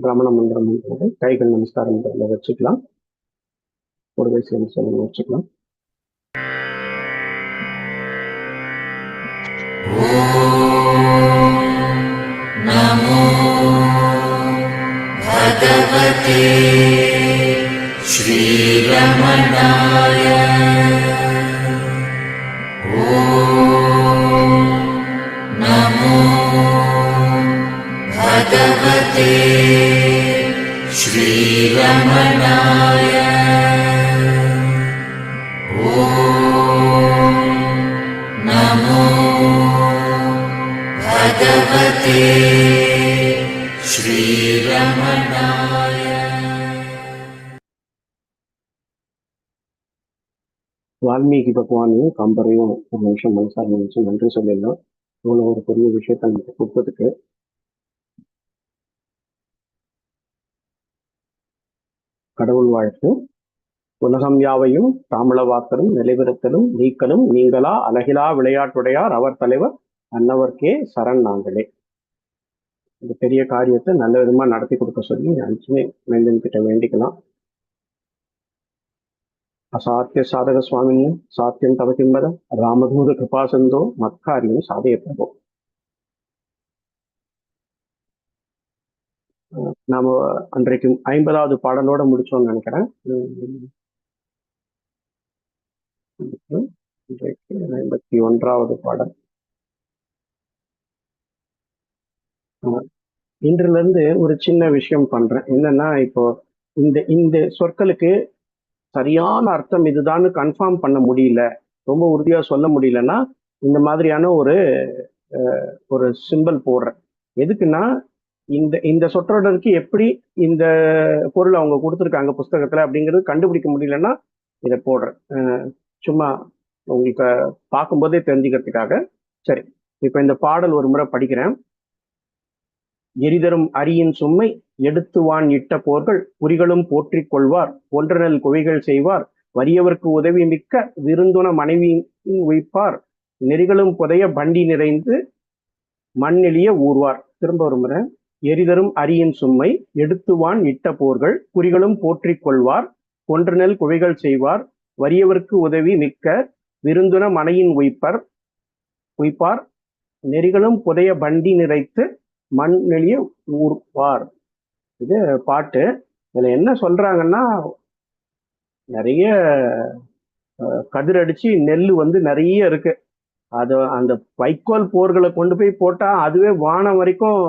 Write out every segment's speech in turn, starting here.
பிராமண மந்திரம் பண்றது கைகள் நமஸ்காரம் பண்றதுல வச்சுக்கலாம் கூடவே சேர்ந்து சொல்லுங்க வச்சுக்கலாம் नमो भगवते श्रीरमणाय பகவானையும் கம்பரையும் ஒரு நிமிஷம் மனசார நினைச்சு நன்றி சொல்லிடலாம். இவ்வளவு ஒரு பெரிய விஷயத்தை நமக்கு கொடுத்ததுக்கு. கடவுள் வாழ்த்து. உலகம் யாவையும் தாமிளவாக்கலும் நிலைவிருத்தலும் நீக்கலும் நீங்களா அழகிலா விளையாட்டுடையார் அவர் தலைவர் அன்னவர்க்கே சரண் நாங்களே. இந்த பெரிய காரியத்தை நல்ல விதமா நடத்தி கொடுக்க சொல்லி அஞ்சுமே வேந்தன் கிட்ட வேண்டிக்கலாம். அசாத்திய சாதக சுவாமியும் சாத்தியம் தவக்கிம்பத ராமதூத கிருபாசந்தோ மத்காரியம் சாதய பிரபோ நாம அன்றைக்கு ஐம்பதாவது பாடலோட முடிச்சோம்னு நினைக்கிறேன். இன்றைக்கு ஐம்பத்தி ஒன்றாவது பாடல். அஹ் இன்றுல இருந்து ஒரு சின்ன விஷயம் பண்றேன். என்னன்னா இப்போ இந்த இந்த சொற்களுக்கு சரியான அர்த்தம் இதுதான்னு கன்ஃபார்ம் பண்ண முடியல. ரொம்ப உறுதியாக சொல்ல முடியலன்னா இந்த மாதிரியான ஒரு ஒரு சிம்பல் போடுறேன். எதுக்குன்னா இந்த இந்த சொற்றொடருக்கு எப்படி இந்த பொருள் அவங்க கொடுத்துருக்காங்க புஸ்தகத்தில் அப்படிங்கிறது கண்டுபிடிக்க முடியலன்னா இதை போடுறேன். சும்மா உங்களுக்கு பார்க்கும்போதே தெரிஞ்சுக்கிறதுக்காக. சரி இப்போ இந்த பாடல் ஒரு முறை படிக்கிறேன். எரிதரும் அரியின் சும்மை எடுத்துவான் இட்ட போர்கள் குறிகளும் போற்றிக் கொள்வார். ஒன்றனல் குவைகள் செய்வார். வறியவர்க்கு உதவி மிக்க விருந்துண மனைவி உய்ப்பார் நெறிகளும் புதைய பண்டி நிறைந்து மண்ணெளிய ஊர்வார். திரும்ப ஒரு முறை எரிதரும் அரியின் சும்மை எடுத்துவான் இட்ட போர்கள் குறிகளும் போற்றிக் கொள்வார். ஒன்றனல் குவைகள் செய்வார். வறியவர்க்கு உதவி மிக்க விருந்துண மனையின் உய்ப்பர் உய்ப்பார் நெறிகளும் புதைய பண்டி நிறைத்து மண் நெளிய ஊர்வார். இது பாட்டு. இதுல என்ன சொல்றாங்கன்னா நிறைய கதிர் அடிச்சு நெல் வந்து நிறைய இருக்கு. அது அந்த வைக்கோல் போர்களை கொண்டு போய் போட்டா அதுவே வானம் வரைக்கும்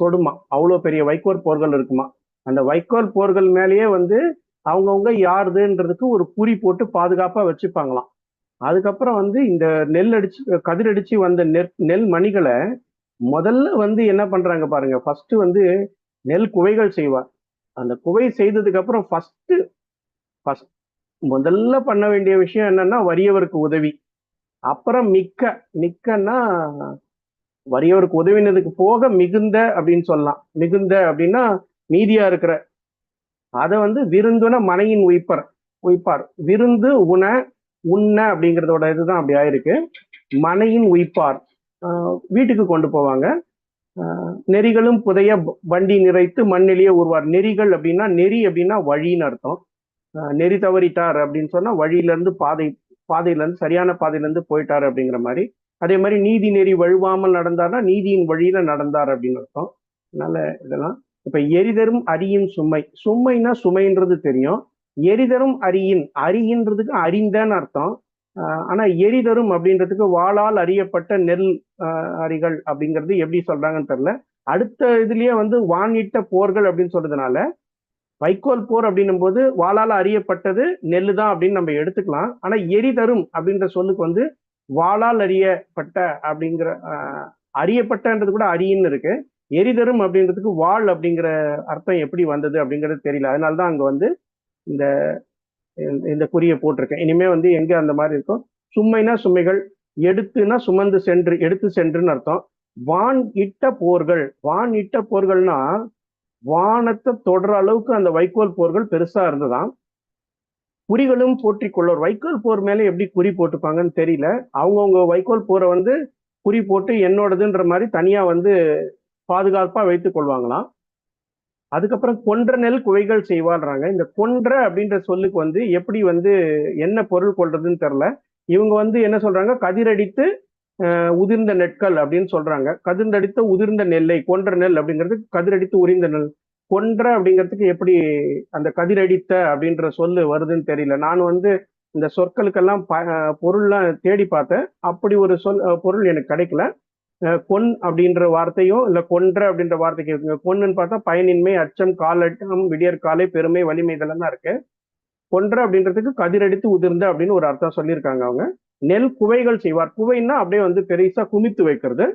தொடுமா. அவ்வளோ பெரிய வைக்கோல் போர்கள் இருக்குமா. அந்த வைக்கோல் போர்கள் மேலேயே வந்து அவங்கவுங்க யாருதுன்றதுக்கு ஒரு குறி போட்டு பாதுகாப்பாக வச்சுப்பாங்களாம். அதுக்கப்புறம் வந்து இந்த நெல் அடிச்சு கதிர் அடிச்சு வந்த நெல் நெல் மணிகளை முதல்ல வந்து என்ன பண்றாங்க பாருங்க. ஃபர்ஸ்ட் வந்து நெல் குவைகள் செய்வார். அந்த குவை செய்ததுக்கு அப்புறம் ஃபர்ஸ்ட் ஃபர்ஸ்ட் முதல்ல பண்ண வேண்டிய விஷயம் என்னன்னா வறியவருக்கு உதவி. அப்புறம் மிக்க மிக்கன்னா வறியவருக்கு உதவினதுக்கு போக மிகுந்த அப்படின்னு சொல்லலாம். மிகுந்த அப்படின்னா மீதியா இருக்கிற. அதை வந்து விருந்துன மனையின் உய்ப்பர் உய்ப்பார் விருந்து உண உண்ண அப்படிங்கிறதோட இதுதான் அப்படி ஆயிருக்கு. மனையின் உய்ப்பார் வீட்டுக்கு கொண்டு போவாங்க. நெறிகளும் புதைய வண்டி நிறைத்து மண்ணிலேயே உருவார் நெறிகள் அப்படின்னா நெறி அப்படின்னா வழின்னு அர்த்தம். நெறி தவறிட்டார் அப்படின்னு சொன்னா வழியிலேருந்து பாதை பாதையிலேருந்து சரியான பாதையிலேருந்து போயிட்டார் அப்படிங்கிற மாதிரி. அதே மாதிரி நீதி நெறி வழுவாமல் நடந்தார்னா நீதியின் வழியில நடந்தார் அப்படின்னு அர்த்தம். அதனால இதெல்லாம். இப்ப எரிதரும் அரியின் சுமை. சுமைனா சுமைன்றது தெரியும். எரிதரும் அரியின். அரியின்றதுக்கு அறிந்தன்னு அர்த்தம். ஆனா எரிதரும் அப்படின்றதுக்கு வாளால் அறியப்பட்ட நெல் அரிகள் அப்படிங்கிறது எப்படி சொல்றாங்கன்னு தெரியல. அடுத்த இதுலயே வந்து வானிட்ட போர்கள் அப்படின்னு சொல்றதுனால வைக்கோல் போர் அப்படின்னும் போது வாளால் அறியப்பட்டது நெல்லு தான் அப்படின்னு நம்ம எடுத்துக்கலாம். ஆனா எரிதரும் அப்படின்ற சொல்லுக்கு வந்து வாளால் அறியப்பட்ட அப்படிங்கிற அறியப்பட்டன்றது கூட அரியின்னு இருக்கு. எரிதரும் அப்படின்றதுக்கு வாழ் அப்படிங்கிற அர்த்தம் எப்படி வந்தது அப்படிங்கிறது தெரியல. அதனால தான் அங்க வந்து இந்த இந்த- இந்த குறியை போட்டிருக்கேன். இனிமே வந்து எங்க அந்த மாதிரி இருக்கும்? சும்மைனா சுமைகள் எடுத்துனா சுமந்து சென்று எடுத்து சென்றுன்னு அர்த்தம். வான் இட்ட போர்கள் வான் இட்ட போர்கள்னா வானத்தை தொடர அளவுக்கு அந்த வைக்கோல் போர்கள் பெருசா இருந்ததாம். குறிகளும் போற்றி கொள்ளோர். வைக்கோல் போர் மேல எப்படி குறி போட்டுப்பாங்கன்னு தெரியல. அவங்கவுங்க வைக்கோல் போரை வந்து குறி போட்டு என்னோடதுன்ற மாதிரி தனியா வந்து பாதுகாப்பா வைத்துக் கொள்வாங்களாம். அதுக்கப்புறம் கொன்ற நெல் குவைகள் செய்வாள்றாங்க. இந்த கொன்ற அப்படின்ற சொல்லுக்கு வந்து எப்படி வந்து என்ன பொருள் கொள்றதுன்னு தெரில இவங்க வந்து என்ன சொல்றாங்க? கதிரடித்து உதிர்ந்த நெற்கள் அப்படின்னு சொல்றாங்க. கதிர்ந்தடித்த உதிர்ந்த நெல்லை கொன்ற நெல் அப்படிங்கிறது கதிரடித்து உரிந்த நெல். கொன்ற அப்படிங்கிறதுக்கு எப்படி அந்த கதிரடித்த அப்படின்ற சொல்லு வருதுன்னு தெரியல. நான் வந்து இந்த சொற்களுக்கெல்லாம் ப பொருள்லாம் தேடி பார்த்தேன். அப்படி ஒரு சொல் பொருள் எனக்கு கிடைக்கல. கொன் அப்படின்ற வார்த்தையும் இல்லை கொன்ற அப்படின்ற வார்த்தைக்கு இருக்குங்க கொன்னுன்னு பார்த்தா பயனின்மை அச்சம் காலட்டம் விடியற் காலை பெருமை வலிமை இதெல்லாம் தான் இருக்கு. கொன்ற அப்படின்றதுக்கு கதிரடித்து உதிர்ந்த அப்படின்னு ஒரு அர்த்தம் சொல்லியிருக்காங்க அவங்க. நெல் குவைகள் செய்வார். குவைன்னா அப்படியே வந்து பெருசா குமித்து வைக்கிறது.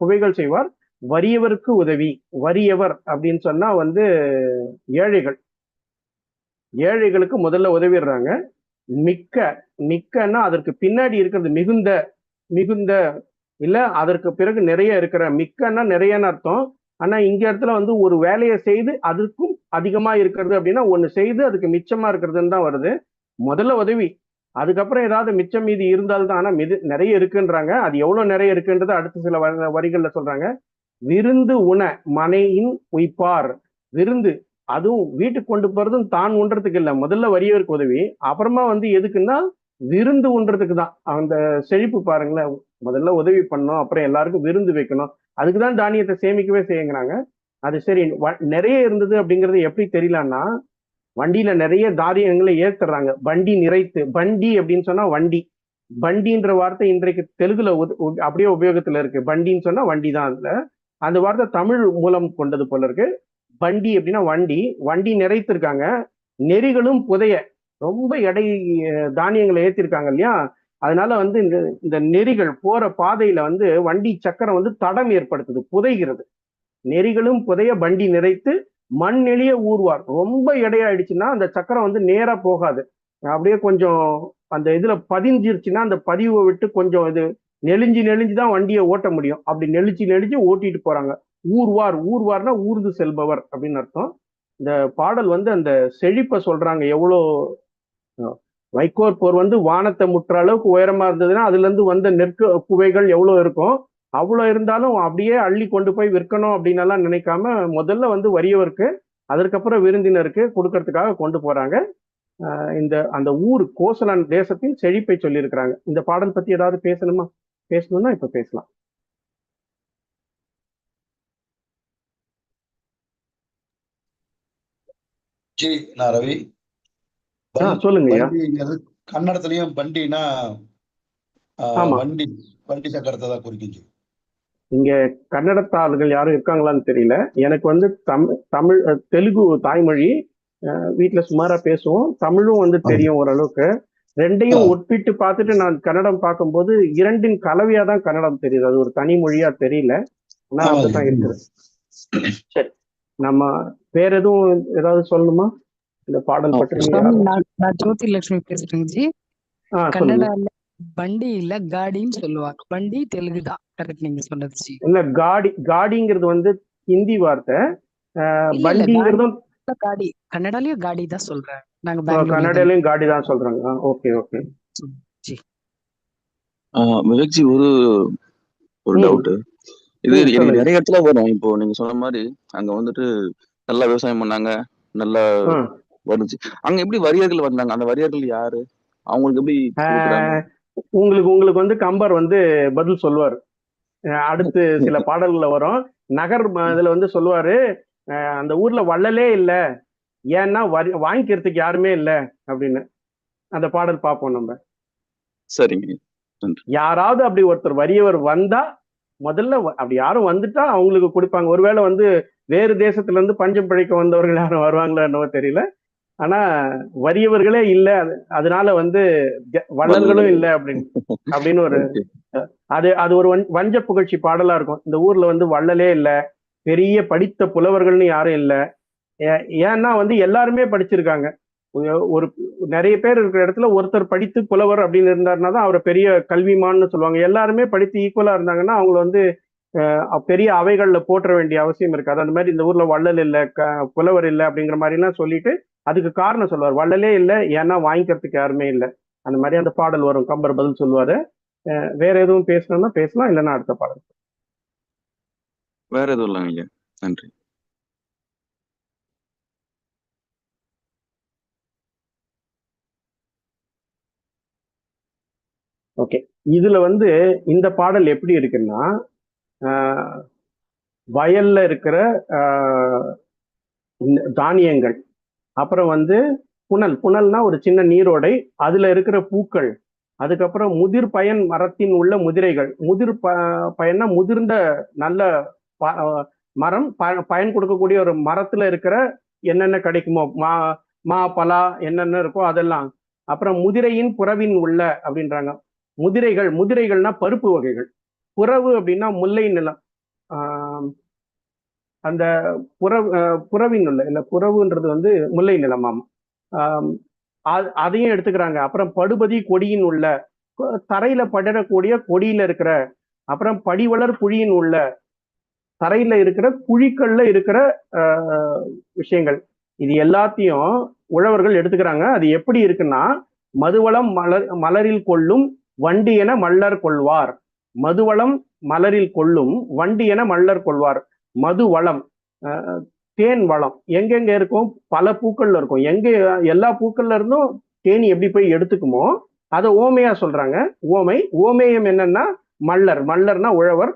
குவைகள் செய்வார். வறியவருக்கு உதவி. வறியவர் அப்படின்னு சொன்னா வந்து ஏழைகள். ஏழைகளுக்கு முதல்ல உதவிடுறாங்க. மிக்க மிக்கன்னா அதற்கு பின்னாடி இருக்கிறது மிகுந்த மிகுந்த இல்ல அதற்கு பிறகு நிறைய இருக்கிற மிக்கன்னா நிறையன்னு அர்த்தம். ஆனா இங்க இடத்துல வந்து ஒரு வேலையை செய்து அதுக்கும் அதிகமா இருக்கிறது அப்படின்னா ஒண்ணு செய்து அதுக்கு மிச்சமா இருக்கிறதுன்னு தான் வருது. முதல்ல உதவி. அதுக்கப்புறம் ஏதாவது மிச்சம் மீதி இருந்தால்தான் ஆனா மிது நிறைய இருக்குன்றாங்க. அது எவ்வளவு நிறைய இருக்குன்றது அடுத்த சில வ- வரிகள்ல சொல்றாங்க. விருந்து உண மனையின் உய்ப்பார். விருந்து அதுவும் வீட்டுக்கு கொண்டு போறதும் தான் உண்றதுக்கு இல்லை. முதல்ல வரியவருக்கு உதவி. அப்புறமா வந்து எதுக்குன்னா விருந்து உண்றதுக்கு தான். அந்த செழிப்பு பாருங்களேன். முதல்ல உதவி பண்ணணும். அப்புறம் எல்லாருக்கும் விருந்து வைக்கணும். அதுக்கு தான் தானியத்தை சேமிக்கவே செய்யுங்கிறாங்க. அது சரி வ- நிறைய இருந்தது அப்படிங்கிறது எப்படி தெரியலன்னா வண்டியில நிறைய தானியங்களை ஏத்துறாங்க. வண்டி நிறைத்து வண்டி அப்படின்னு சொன்னா வண்டி. வண்டின்ற வார்த்தை இன்றைக்கு தெலுங்குல உத- உ- அப்படியே உபயோகத்துல இருக்கு. வண்டின்னு சொன்னா வண்டி தான் அதுல. அந்த வார்த்தை தமிழ் மூலம் கொண்டது போல இருக்கு. வண்டி அப்படின்னா வண்டி. வண்டி நிறைத்திருக்காங்க. நெறிகளும் புதைய ரொம்ப எடை தானியங்களை ஏத்திருக்காங்க இல்லையா? அதனால வந்து இந்த இந்த நெறிகள் போற பாதையில வந்து வண்டி சக்கரம் வந்து தடம் ஏற்படுத்துது புதைகிறது. நெறிகளும் புதைய வண்டி நிறைத்து மண் எளிய ஊர்வார் ரொம்ப எடையாயிடுச்சுன்னா அந்த சக்கரம் வந்து நேரா போகாது. அப்படியே கொஞ்சம் அந்த இதுல பதிஞ்சிருச்சுன்னா அந்த பதிவை விட்டு கொஞ்சம் இது நெளிஞ்சு நெளிஞ்சு தான் வண்டியை ஓட்ட முடியும். அப்படி நெளிச்சு நெளிஞ்சு ஓட்டிட்டு போறாங்க. ஊர்வார் ஊர்வார்னா ஊர்ந்து செல்பவர் அப்படின்னு அர்த்தம். இந்த பாடல் வந்து அந்த செழிப்பை சொல்றாங்க. எவ்வளோ வைக்கோர் வைக்கோற் போர் வந்து வானத்தை முற்ற அளவுக்கு உயரமா இருந்ததுன்னா அதுல இருந்து வந்த நெற்க குவைகள் எவ்வளோ இருக்கும்? அவ்வளோ இருந்தாலும் அப்படியே அள்ளி கொண்டு போய் விற்கணும் அப்படின்னு எல்லாம் நினைக்காம முதல்ல வந்து வறியவருக்கு அதற்கப்புறம் விருந்தினருக்கு கொடுக்கறதுக்காக கொண்டு போறாங்க. இந்த அந்த ஊர் கோசலான் தேசத்தின் செழிப்பை சொல்லியிருக்கிறாங்க. இந்த பாடல் பத்தி ஏதாவது பேசணுமா? பேசணும்னா இப்ப பேசலாம். ஜி நான் ரவி. சொல்லுங்க கன்னடத்துலயும் ஆமா. வண்டி வண்டி சக்கரத்தை தான் குறிக்கும் இங்க கன்னடத்தாளர்கள் யாரும் இருக்காங்களான்னு தெரியல. எனக்கு வந்து தமிழ் தமிழ் தெலுங்கு தாய்மொழி அஹ், வீட்ல சுமாரா பேசுவோம். தமிழும் வந்து தெரியும் ஓரளவுக்கு. ரெண்டையும். ஒப்பிட்டு பார்த்துட்டு நான் கன்னடம் பார்க்கும்போது இரண்டின் கலவையா தான் கன்னடம் தெரியுது. அது ஒரு தனி மொழியா தெரியல. ஆனா ஆமா. அப்படித்தான் இருக்குது. சரி. நம்ம வேற எதுவும் ஏதாவது சொல்லணுமா? இந்த பாடல் பற்றி? நான் ஜோதி லட்சுமி பேசுறேங்க ஜி. கன்னடால பண்டி இல்ல காடின்னு சொல்லுவாங்க. பண்டி தெலுங்கு தான் கரெக்ட் நீங்க சொன்னது ஜி இல்ல காடி காடிங்கிறது வந்து ஹிந்தி வார்த்தை. வண்டிங்கிறதும் காடி கன்னடாலயும் காடி தான் சொல்றேன் நாங்க. கன்னடாலயும் காடி தான் சொல்றாங்க ஓகே ஓகே. ஆஹ் விவேக்ஜி ஒரு ஒரு. டவுட் இது எனக்கு. நிறைய இடத்துல வரும். இப்போ நீங்க சொன்ன மாதிரி அங்க வந்துட்டு நல்லா விவசாயம் பண்ணாங்க. நல்லா. வந்துச்சு அங்க எப்படி வரியர்கள் வந்தாங்க? அந்த வரியர்கள் யாரு? அவங்களுக்கு எப்படி உங்களுக்கு உங்களுக்கு வந்து கம்பர் வந்து பதில் சொல்லுவார். அடுத்து சில பாடல்கள்ல வரும். நகர் இதுல வந்து சொல்லுவாரு அந்த ஊர்ல வள்ளலே இல்ல. ஏன்னா வரி வாங்கிக்கிறதுக்கு யாருமே இல்ல அப்படின்னு. அந்த பாடல் பார்ப்போம் நம்ம. சரிங்க. யாராவது அப்படி ஒருத்தர் வறியவர் வந்தா முதல்ல அப்படி யாரும் வந்துட்டா அவங்களுக்கு கொடுப்பாங்க. ஒருவேளை வந்து வேறு தேசத்துல இருந்து பஞ்சம் பிழைக்க வந்தவர்கள் யாரும் வருவாங்களோ என்னவோ தெரியல. ஆனா வறியவர்களே இல்ல. அது- அதனால வந்து வள்ளல்களும் இல்ல அப்படின்னு. அப்படின்னு ஒரு. அது அது ஒரு வஞ்ச புகழ்ச்சி பாடலா இருக்கும். இந்த ஊர்ல வந்து வள்ளலே இல்ல. பெரிய படித்த புலவர்கள்னு யாரும் இல்லை. ஏன்னா வந்து எல்லாருமே படிச்சிருக்காங்க. ஒரு நிறைய பேர் இருக்கிற இடத்துல ஒருத்தர் படித்து புலவர் அப்படின்னு இருந்தாருன்னா தான் அவரை பெரிய கல்விமான்னு சொல்லுவாங்க. எல்லாருமே படித்து ஈக்குவலா இருந்தாங்கன்னா அவங்கள வந்து பெரிய அவைகள்ல போற்ற வேண்டிய அவசியம் இருக்காது. அந்த மாதிரி இந்த ஊர்ல வள்ளல் இல்ல புலவர் இல்லை அப்படிங்கிற மாதிரி எல்லாம் சொல்லிட்டு அதுக்கு காரணம் சொல்லுவார். வள்ளலே இல்லை ஏன்னா வாங்கிக்கிறதுக்கு யாருமே இல்லை. அந்த மாதிரி அந்த பாடல் வரும். கம்பர் பதில் சொல்லுவாரு. வேற எதுவும் பேசணும்னா பேசலாம் இல்லைன்னா அடுத்த பாடல். வேற எதுவும் இல்லைங்க ஐயா. நன்றி. ஓகே. இதுல வந்து இந்த பாடல் எப்படி இருக்குன்னா வயல்ல இருக்கிற தானியங்கள். அப்புறம் வந்து புனல். புனல்னா ஒரு சின்ன நீரோடை அதுல இருக்கிற பூக்கள். அதுக்கப்புறம் முதிர் பயன் மரத்தின் உள்ள முதிரைகள். முதிர் ப பயன்னா முதிர்ந்த நல்ல ப- மரம். ப- பயன் கொடுக்கக்கூடிய ஒரு மரத்துல இருக்கிற என்னென்ன கிடைக்குமோ மா மா பலா என்னென்ன இருக்கோ அதெல்லாம். அப்புறம் முதிரையின் புறவின் உள்ள அப்படின்றாங்க. முதிரைகள் முதிரைகள்னா பருப்பு வகைகள். புறவு அப்படின்னா முல்லை நிலம். ஆஹ் அந்த புறவு புறவின்னு புறவின் உள்ள இல்ல புறவுன்றது வந்து முல்லை நிலமாம் அதையும் எடுத்துக்கிறாங்க. அப்புறம் படுபதி கொடியின் உள்ள தரையில படரக்கூடிய கொடியில இருக்கிற அப்புறம் படிவளர் புழியின் உள்ள தரையில இருக்கிற குழிக்கள்ல இருக்கிற விஷயங்கள். இது எல்லாத்தையும் உழவர்கள் எடுத்துக்கிறாங்க. அது எப்படி இருக்குன்னா மதுவளம் மலர் மலரில் கொள்ளும் வண்டி என மல்லர் கொள்வார். மதுவளம் மலரில் கொள்ளும் வண்டி என மல்லர் கொள்வார். மது வளம் தேன் வளம் எங்கெங்க இருக்கும்? பல பூக்கள்ல இருக்கும். எங்க எல்லா பூக்கள்ல இருந்தும் தேனி எப்படி போய் எடுத்துக்குமோ அதை ஓமையா சொல்றாங்க. ஓமை ஓமேயம் என்னன்னா மல்லர். மல்லர்னா உழவர்.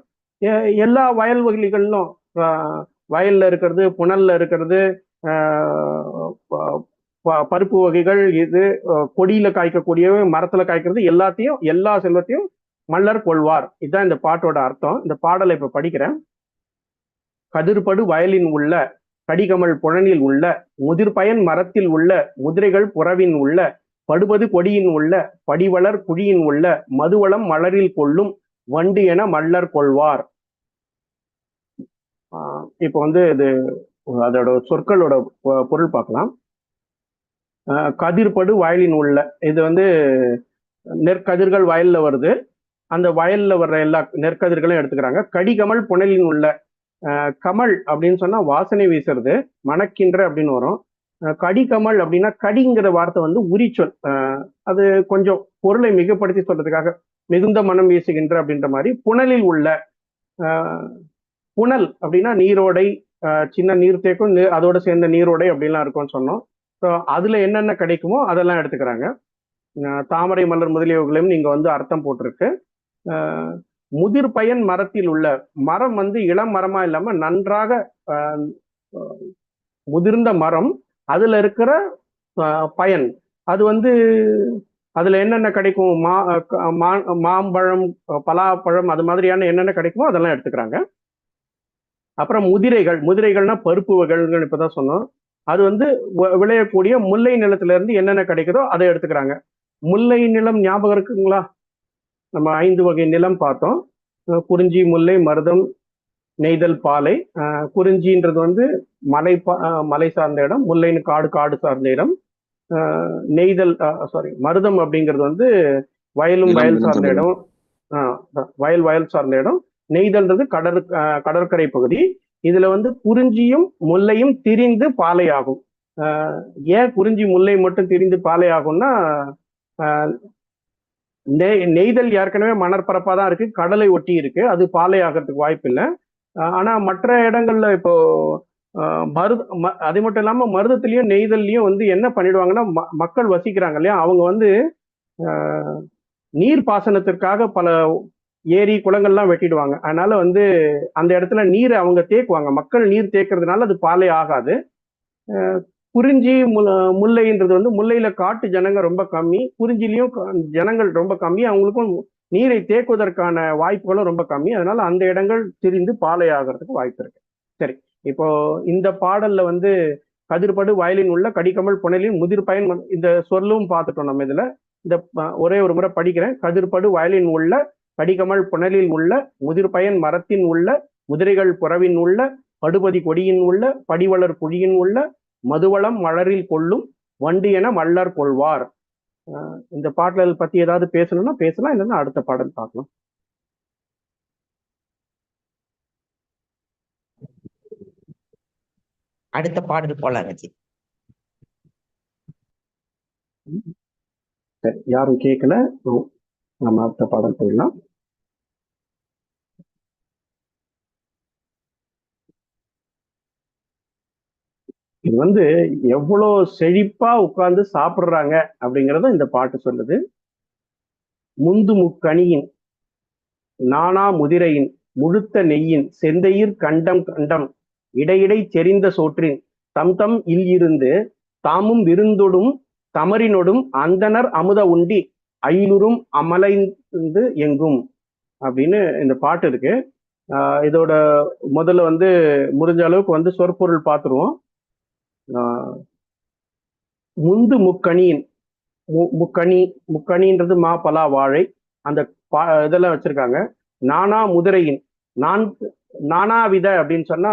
எல்லா வயல்வெளிகளிலும் ஆஹ், வயல்ல இருக்கிறது புனல்ல இருக்கிறது ஆஹ், ப- பருப்பு வகைகள் இது கொடியில காய்க்கக்கூடிய மரத்துல காய்க்கிறது எல்லாத்தையும் எல்லா செல்வத்தையும் மல்லர் கொள்வார். இதுதான் இந்த பாட்டோட அர்த்தம். இந்த பாடலை இப்ப படிக்கிறேன். கதிர்படு வயலின் உள்ள கடிகமல் புழனில் உள்ள முதிர்பயன் மரத்தில் உள்ள முதிரைகள் புறவின் உள்ள படுபது கொடியின் உள்ள படிவளர் குழியின் உள்ள மதுவளம் மலரில் கொள்ளும் வண்டு என மல்லர் கொள்வார். ஆஹ் இப்போ வந்து இது அதோட சொற்களோட பொருள் பார்க்கலாம். ஆஹ் கதிர்படு வயலின் உள்ள இது வந்து நெற்கதிர்கள் வயல்ல வருது. அந்த வயல்ல வர்ற எல்லா நெற்கதிர்களும் எடுத்துக்கிறாங்க. கடிகமல் புனலின் உள்ள கமல் அப்படின்னு சொன்னா வாசனை வீசுறது மணக்கின்ற அப்படின்னு வரும். கடி கமல் அப்படின்னா கடிங்கிற வார்த்தை வந்து உரிச்சொல். ஆஹ் அது கொஞ்சம் பொருளை மிகப்படுத்தி சொல்றதுக்காக மிகுந்த மனம் வீசுகின்ற அப்படின்ற மாதிரி புனலில் உள்ள ஆஹ் புனல் அப்படின்னா நீரோடை சின்ன நீர்த்தேக்கம் நீ- அதோட சேர்ந்த நீரோடை அப்படிலாம் இருக்கும்னு சொன்னோம். ஸோ அதுல என்னென்ன கிடைக்குமோ அதெல்லாம் எடுத்துக்கிறாங்க. தாமரை மலர் முதலியவர்களையும் நீங்க வந்து அர்த்தம் போட்டிருக்கு. முதிர் பயன் மரத்தில் உள்ள மரம் வந்து இளம் மரமா இல்லாம நன்றாக ஆஹ் முதிர்ந்த மரம். அதுல இருக்கிற பயன். அது வந்து அதுல என்னென்ன கிடைக்கும்? மா மா- மாம்பழம் பலாப்பழம் அது மாதிரியான என்னென்ன கிடைக்குமோ அதெல்லாம் எடுத்துக்கிறாங்க. அப்புறம் முதிரைகள். முதிரைகள்னா பருப்பு வகைகள் இப்பதான் சொன்னோம். அது வந்து வ- விளையக்கூடிய முல்லை நிலத்துல இருந்து என்னென்ன கிடைக்குதோ அதை எடுத்துக்கிறாங்க. முல்லை நிலம் ஞாபகம் இருக்குங்களா? நம்ம ஐந்து வகை நிலம் பார்த்தோம். குறிஞ்சி முல்லை மருதம் நெய்தல் பாலை. குறிஞ்சின்றது வந்து மலை பா- மலை சார்ந்த இடம். முல்லைன்னு காடு காடு சார்ந்த இடம். நெய்தல் சாரி மருதம் அப்படிங்கிறது வந்து வயலும் வயல் சார்ந்த. இடம். வயல் வயல் சார்ந்த இடம். நெய்தல்ன்றது கடற் கடற்கரை பகுதி. இதுல வந்து குறிஞ்சியும் முல்லையும் திரிந்து பாலை ஆகும் ஏன் குறிஞ்சி முல்லை மட்டும் திரிந்து பாலை ஆகும்னா நெய்தல் ஏற்கனவே மணற்பரப்பா தான் இருக்கு கடலை ஒட்டி இருக்கு அது பாலை ஆகிறதுக்கு வாய்ப்பு இல்லை ஆனா மற்ற இடங்கள்ல இப்போ மருது ம- அது மட்டும் இல்லாம மருதத்துலயும் நெய்தல்லையும் வந்து என்ன பண்ணிடுவாங்கன்னா ம- மக்கள் வசிக்கிறாங்க இல்லையா? அவங்க வந்து நீர் பாசனத்திற்காக பல ஏரி குளங்கள்லாம் வெட்டிடுவாங்க. அதனால வந்து அந்த இடத்துல நீரை அவங்க தேக்குவாங்க. மக்கள் நீர் தேக்கிறதுனால அது பாலை ஆகாது. குறிஞ்சி முல்லைன்றது வந்து முல்லையில காட்டு ஜனங்க ரொம்ப கம்மி. குறிஞ்சிலையும் க- ஜனங்கள் ரொம்ப கம்மி. அவங்களுக்கும் நீரை தேக்குவதற்கான வாய்ப்புகளும் ரொம்ப கம்மி. அதனால அந்த இடங்கள் திரிந்து பாலை ஆகிறதுக்கு வாய்ப்பு இருக்கு. சரி இப்போ இந்த பாடல்ல வந்து கதிர்படு வயலின் உள்ள கடிகமல் புனலின் முதிர் பயன் இந்த சொல்லும் பார்த்துட்டோம் நம்ம இதுல. இந்த ஒரே ஒரு முறை படிக்கிறேன். கதிர்படு வயலின் உள்ள கடிகமல் புனலில் உள்ள முதிர் பயன் மரத்தின் உள்ள முதிரைகள் புறவின் உள்ள படுபதி கொடியின் உள்ள படிவளர் குழியின் உள்ள மதுவளம் மலரில் கொள்ளும் வண்டு என மல்லர் கொள்வார். இந்த பாடல் பத்தி ஏதாவது பேசணும்னா பேசலாம் இல்லைன்னா அடுத்த பாடல் பார்க்கலாம். அடுத்த பாடல் போலாம் ரஜி சரி யாரும் கேட்கல நம்ம அடுத்த பாடல் போயிடலாம். இது வந்து எவ்வளவு செழிப்பா உட்கார்ந்து சாப்பிடுறாங்க அப்படிங்கிறத இந்த பாட்டு சொல்லுது. முந்து முக்கணியின் நானா முதிரையின் முழுத்த நெய்யின் செந்தையிர் கண்டம் கண்டம் இடையிடை செறிந்த சோற்றின் தம் தம் இல் இருந்து தாமும் விருந்தொடும் தமரினொடும் அந்தனர் அமுத உண்டி ஐநூறும் அமலைந்து எங்கும் அப்படின்னு இந்த பாட்டு இருக்கு. ஆஹ் இதோட முதல்ல வந்து முடிஞ்ச அளவுக்கு வந்து சொற்பொருள் பார்த்துருவோம் முந்து முக்கணியின் மு- முக்கணி முக்கணின்றது மா பலா வாழை. அந்த பா இதெல்லாம் வச்சிருக்காங்க. நானா முதிரையின் நான் நானாவித அப்படின்னு சொன்னா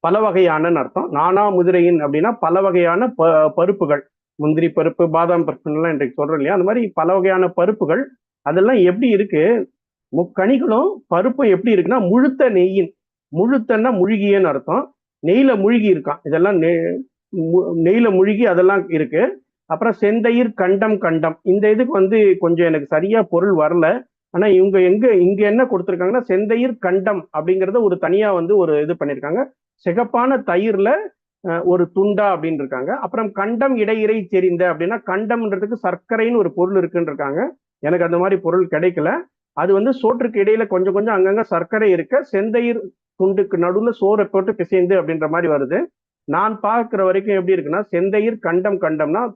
பல வகையான அர்த்தம். நானா முதிரையின் அப்படின்னா பல வகையான ப பருப்புகள். முந்திரி பருப்பு பாதாம் பருப்புலாம் இன்றைக்கு சொல்றோம் இல்லையா? அந்த மாதிரி பல வகையான பருப்புகள். அதெல்லாம் எப்படி இருக்கு? முக்கணிகளும் பருப்பும் எப்படி இருக்குன்னா முழுத்த நெய்யின் முழுத்தன்னா முழுகியன்னு அர்த்தம். நெய்ல மூழ்கி இருக்கான். இதெல்லாம் நெ- மு- நெய்ல மூழ்கி அதெல்லாம் இருக்கு. அப்புறம் செந்தையிர் கண்டம் கண்டம். இந்த இதுக்கு வந்து கொஞ்சம் எனக்கு சரியா பொருள் வரல. ஆனா இவங்க எங்க இங்க என்ன கொடுத்துருக்காங்கன்னா செந்தையிர் கண்டம் அப்படிங்கறத ஒரு தனியா வந்து ஒரு இது பண்ணிருக்காங்க. சிகப்பான தயிர்ல ஒரு துண்டா அப்படின்னு இருக்காங்க அப்புறம் கண்டம் இடையிறை செறிந்த அப்படின்னா கண்டம்ன்றதுக்கு சர்க்கரைன்னு ஒரு பொருள் இருக்குன்னு இருக்காங்க எனக்கு அந்த மாதிரி பொருள் கிடைக்கல. அது வந்து சோற்றுக்கு இடையில கொஞ்சம் கொஞ்சம் அங்கங்க சர்க்கரை இருக்க செந்தையிர் துண்டுக்கு நடுவுல சோறை போட்டு பிசைந்து அப்படின்ற மாதிரி வருது. நான் பார்க்குற வரைக்கும் எப்படி இருக்குன்னா செந்தயிர் கண்டம் கண்டம்னா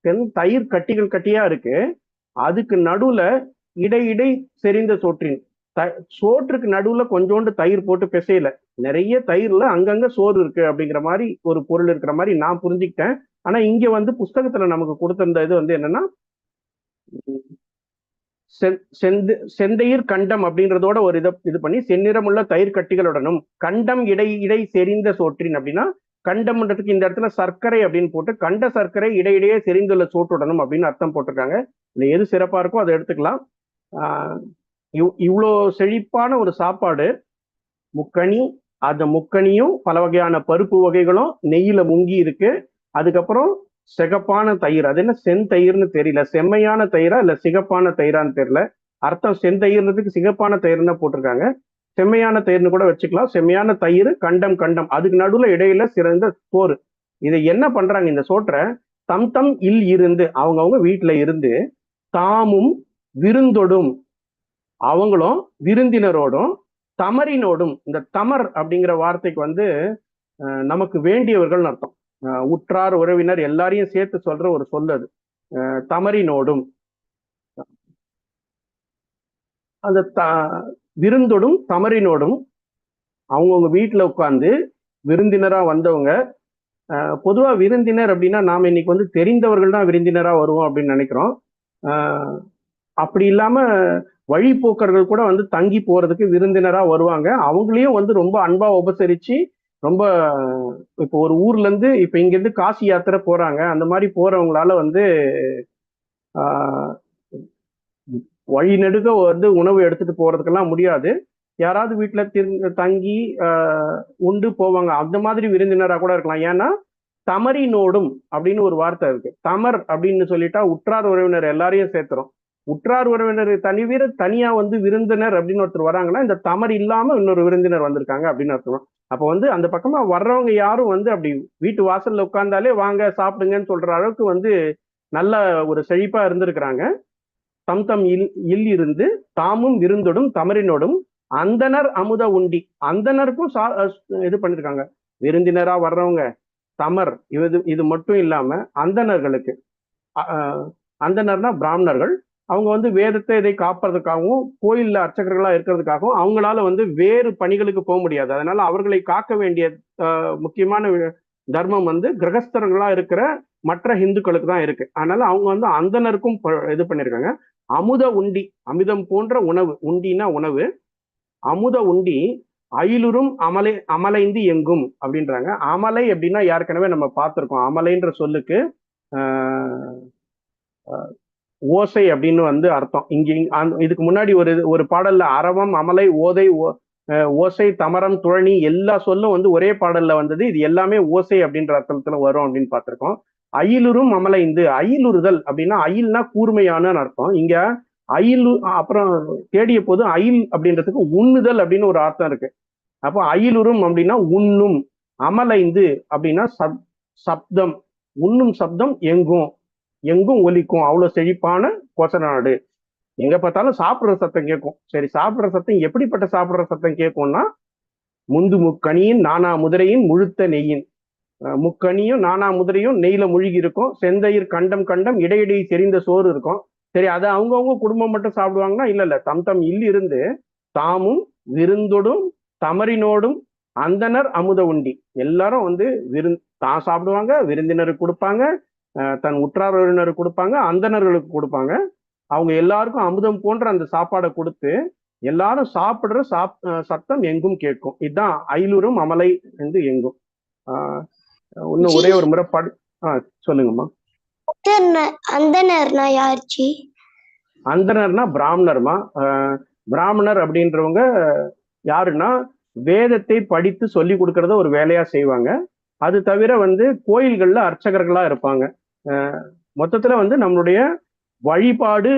தென் தயிர் கட்டிகள் கட்டியா இருக்கு. அதுக்கு நடுவுல இடை இடை செறிந்த சோற்றின் த- சோற்றுக்கு நடுவுல கொஞ்சோண்டு தயிர் போட்டு பிசையல. நிறைய தயிர்ல அங்கங்க சோறு இருக்கு அப்படிங்கிற மாதிரி ஒரு பொருள் இருக்கிற மாதிரி நான் புரிஞ்சுக்கிட்டேன். ஆனா இங்க வந்து புஸ்தகத்துல நமக்கு கொடுத்திருந்த இது வந்து என்னன்னா செந்து செந்தையிர் கண்டம் அப்படின்றதோட ஒரு இதை இது பண்ணி செந்நிறமுள்ள தயிர் கட்டிகளுடனும் கண்டம் இடை இடை செறிந்த சோற்றின் அப்படின்னா கண்டம்ன்றதுக்கு இந்த இடத்துல சர்க்கரை அப்படின்னு போட்டு கண்ட சர்க்கரை இடையிடையே செறிந்துள்ள சோற்றுடனும் அப்படின்னு அர்த்தம் போட்டிருக்காங்க. எது சிறப்பா இருக்கோ அதை எடுத்துக்கலாம். ஆஹ் இவ்- இவ்வளோ செழிப்பான ஒரு சாப்பாடு. முக்கணி அந்த முக்கணியும் பல வகையான பருப்பு வகைகளும் நெய்யில முங்கி இருக்கு. அதுக்கப்புறம் சிகப்பான தயிர். அது என்ன செந்தயிர்னு தெரியல. செம்மையான தயிரா இல்ல சிகப்பான தயிரான்னு தெரியல. அர்த்தம் செந்தயிர்ன்றதுக்கு சிகப்பான தயிர்னு தான் போட்டிருக்காங்க. செம்மையான தயிர்னு கூட வச்சுக்கலாம். செம்மையான தயிர் கண்டம் கண்டம். அதுக்கு நடுவுல இடையில சிறந்த சோறு. இதை என்ன பண்றாங்க? இந்த சோற்றை தம் தம் இல் இருந்து அவங்கவுங்க வீட்டுல இருந்து தாமும் விருந்தொடும் அவங்களும் விருந்தினரோடும் தமரினோடும் இந்த தமர் அப்படிங்கிற வார்த்தைக்கு வந்து நமக்கு வேண்டியவர்கள் அர்த்தம். உற்றார் உறவினர் எல்லாரையும் சேர்த்து சொல்ற ஒரு சொல் அது. தமரினோடும் அந்த த விருந்தோடும் தமரினோடும் அவங்கவுங்க வீட்டில் உட்காந்து விருந்தினராக வந்தவங்க பொதுவாக விருந்தினர் அப்படின்னா நாம் இன்னைக்கு வந்து தெரிந்தவர்கள் தான் விருந்தினராக வருவோம் அப்படின்னு நினைக்கிறோம். அப்படி இல்லாமல் வழிப்போக்கர்கள் கூட வந்து தங்கி போகிறதுக்கு விருந்தினராக வருவாங்க. அவங்களையும் வந்து ரொம்ப அன்பாக உபசரித்து ரொம்ப இப்போ ஒரு ஊர்ல இருந்து இப்ப இங்க இருந்து காசி யாத்திரை போறாங்க. அந்த மாதிரி போறவங்களால வந்து வழி நெடுக வந்து உணவு எடுத்துட்டு போறதுக்கெல்லாம் முடியாது. யாராவது வீட்டுல திரு தங்கி உண்டு போவாங்க. அந்த மாதிரி விருந்தினரா கூட இருக்கலாம். ஏன்னா தமரினோடும் அப்படின்னு ஒரு வார்த்தை இருக்கு. தமர் அப்படின்னு சொல்லிட்டா உற்றார் உறவினர் எல்லாரையும் சேர்த்துறோம் உற்றார் உறவினர் தனிவீர தனியா வந்து விருந்தினர் அப்படின்னு ஒருத்தர் வராங்கன்னா இந்த தமர் இல்லாம இன்னொரு விருந்தினர் வந்திருக்காங்க அப்படின்னு அர்த்தம். அப்ப வந்து அந்த பக்கமா வர்றவங்க யாரும் வந்து அப்படி வீட்டு வாசல்ல உட்கார்ந்தாலே வாங்க சாப்பிடுங்கன்னு சொல்ற அளவுக்கு வந்து நல்ல ஒரு செழிப்பா இருந்திருக்கிறாங்க. தம் தம் இல் இல் இருந்து தாமும் விருந்தோடும் தமரினோடும் அந்தனர் அமுத உண்டி. அந்தனருக்கும் சா இது பண்ணிருக்காங்க. விருந்தினரா வர்றவங்க தமர் இது இது மட்டும் இல்லாம அந்தணர்களுக்கு அந்தனர்னா பிராமணர்கள் அவங்க வந்து வேதத்தை இதை காப்பதற்காகவும் கோயில்ல அர்ச்சகர்களா இருக்கிறதுக்காகவும் அவங்களால வந்து வேறு பணிகளுக்கு போக முடியாது. அதனால அவர்களை காக்க வேண்டிய முக்கியமான தர்மம் வந்து கிரகஸ்தர்களா இருக்கிற மற்ற இந்துக்களுக்கு தான் இருக்கு. அதனால அவங்க வந்து அந்தனருக்கும் ப- இது பண்ணிருக்காங்க. அமுத உண்டி அமிதம் போன்ற உணவு உண்டினா உணவு. அமுத உண்டி அயிலுறும் அமலை அமலைந்து எங்கும் அப்படின்றாங்க. அமலை அப்படின்னா ஏற்கனவே நம்ம பார்த்துருக்கோம். அமலைன்ற சொல்லுக்கு ஓசை அப்படின்னு வந்து அர்த்தம். இங்கே இதுக்கு முன்னாடி ஒரு ஒரு பாடல்ல அரவம் அமலை ஓதை ஓ- ஓசை தமரம் துழனி எல்லா சொல்லும் வந்து ஒரே பாடல்ல வந்தது. இது எல்லாமே ஓசை அப்படின்ற அர்த்தத்துல வரும் அப்படின்னு பார்த்திருக்கோம். அயிலுறும் அமலைந்து அயிலுறுதல் அப்படின்னா அயில்னா கூர்மையான அர்த்தம். இங்க அயில் அப்புறம் தேடிய போது அயில் அப்படின்றதுக்கு உண்ணுதல் அப்படின்னு ஒரு அர்த்தம் இருக்கு. அப்போ அயிலுறும் அப்படின்னா உண்ணும் அமலைந்து அப்படின்னா சப் சப்தம் உண்ணும் சப்தம் எங்கும். எங்கும் ஒலிக்கும். அவ்வளவு செழிப்பான கோச நாடு எங்க பார்த்தாலும் சாப்பிடுற சத்தம் கேட்கும். சரி சாப்பிடுற சத்தம் எப்படிப்பட்ட சாப்பிடுற சத்தம் கேட்கும்னா முந்து முக்கணியின் நானா முதிரையின் முழுத்த நெய்யின். முக்கணியும் நானா முதிரையும் நெய்ல முழுகி இருக்கும். செந்தயிர் கண்டம் கண்டம் இடையிடையே செறிந்த சோறு இருக்கும். சரி அதை அவங்கவுங்க குடும்பம் மட்டும் சாப்பிடுவாங்கன்னா இல்ல இல்ல. தம் தம் இல்லிருந்து தாமும் விருந்தோடும் தமரினோடும் அந்தனர் அமுத உண்டி. எல்லாரும் வந்து விருந் தான் சாப்பிடுவாங்க விருந்தினருக்கு கொடுப்பாங்க. தன் உற்றார் உறவினருக்கு கொடுப்பாங்க அந்தணர்களுக்கு கொடுப்பாங்க. அவங்க எல்லாருக்கும் அமுதம் போன்ற அந்த சாப்பாடை கொடுத்து எல்லாரும் சாப்பிடுற சாப் சத்தம் எங்கும் கேட்கும். இதுதான் ஐலூரும் அமலை என்று எங்கும். ஆஹ் இன்னும் ஒரே ஒரு முறை படு ஆ சொல்லுங்கம்மா. அந்தனர்னா யாருச்சு அந்தணர்னா பிராமணர்மா. பிராமணர் அப்படின்றவங்க யாருன்னா வேதத்தை படித்து சொல்லி கொடுக்கறத ஒரு வேலையா செய்வாங்க. அது தவிர வந்து கோயில்கள்ல அர்ச்சகர்களா இருப்பாங்க. மொத்தத்துல வந்து நம்மளுடைய வழிபாடு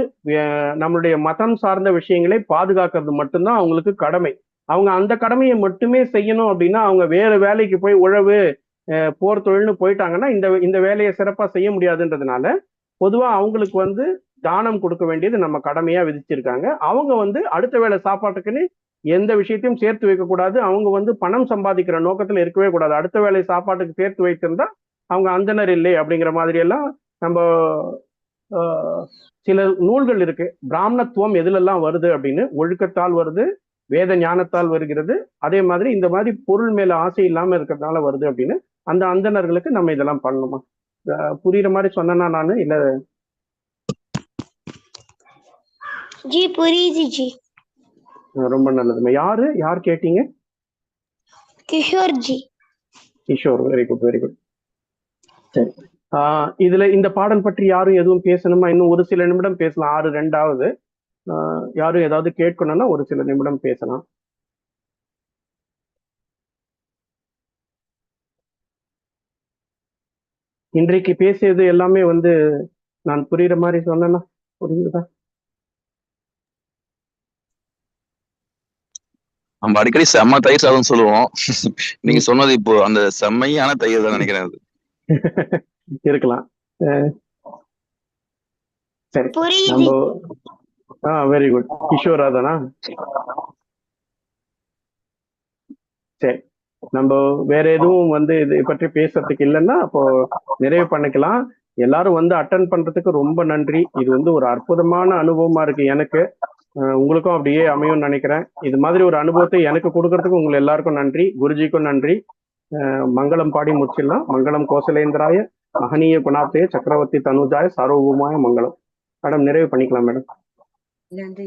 நம்மளுடைய மதம் சார்ந்த விஷயங்களை பாதுகாக்கிறது மட்டும்தான் அவங்களுக்கு கடமை. அவங்க அந்த கடமையை மட்டுமே செய்யணும் அப்படின்னா அவங்க வேற வேலைக்கு போய் உழவு போர் தொழில்னு போயிட்டாங்கன்னா இந்த இந்த வேலையை சிறப்பாக செய்ய முடியாதுன்றதுனால பொதுவாக அவங்களுக்கு வந்து தானம் கொடுக்க வேண்டியது நம்ம கடமையாக விதிச்சிருக்காங்க. அவங்க வந்து அடுத்த வேளை சாப்பாட்டுக்குன்னு எந்த விஷயத்தையும் சேர்த்து வைக்கக்கூடாது. அவங்க வந்து பணம் சம்பாதிக்கிற நோக்கத்தில் இருக்கவே கூடாது. அடுத்த வேலை சாப்பாட்டுக்கு சேர்த்து வைத்திருந்தா அவங்க அந்தனர் இல்லை அப்படிங்கிற மாதிரி எல்லாம் நம்ம சில நூல்கள் இருக்கு. பிராமணத்துவம் எதுலெல்லாம் வருது அப்படின்னு ஒழுக்கத்தால் வருது வேத ஞானத்தால் வருகிறது. அதே மாதிரி இந்த மாதிரி பொருள் மேல ஆசை இல்லாம இருக்கிறதுனால வருது அப்படின்னு அந்த அந்தணர்களுக்கு நம்ம இதெல்லாம் பண்ணணுமா? புரியுற மாதிரி சொன்னேன்னா நானு? இல்ல ஜி புரியுது ஜி. ரொம்ப நல்லதுமா. யாரு? யார் கேட்டீங்க? Kishore ji. Kishore. Very good very good. சரி. ஆஹ் இதுல இந்த பாடல் பற்றி யாரும் எதுவும் பேசணுமா? இன்னும் ஒரு சில நிமிடம் பேசலாம். ஆறு ரெண்டாவது. ஆஹ் யாரும் ஏதாவது கேட்கணும்னா ஒரு சில நிமிடம் பேசலாம். இன்றைக்கு பேசியது எல்லாமே வந்து நான் புரியுற மாதிரி சொன்னேன்னா புரியுதா நம்ம அடிக்கடி செம்ம தயிர் சாதம் சொல்லுவோம். நீங்க சொன்னது இப்போ அந்த செம்மையான தயிர் தான் நினைக்கிறேன் இருக்கலாம். சரி. நம்ம ஆ வெரி குட் கிஷோர் அதானா சரி. நம்ம வேற எதுவும் வந்து இதை பற்றி பேசுறதுக்கு இல்லைன்னா அப்போ நிறைவு பண்ணிக்கலாம். எல்லாரும் வந்து அட்டன் பண்றதுக்கு ரொம்ப நன்றி. இது வந்து ஒரு அற்புதமான அனுபவமா இருக்கு எனக்கு. உங்களுக்கும் அப்படியே அமையும்னு நினைக்கிறேன். இது மாதிரி ஒரு அனுபவத்தை எனக்கு கொடுக்கறதுக்கு உங்களை எல்லாருக்கும் நன்றி. குருஜிக்கும் நன்றி. மங்களம் பாடி முடிச்சிடலாம் மங்களம் கோசலேந்திராய மகனீய குணாப்தே சக்கரவர்த்தி தனுஜாய சார்வபூமாய மங்களம். மேடம் நிறைவு பண்ணிக்கலாம் மேடம். நன்றி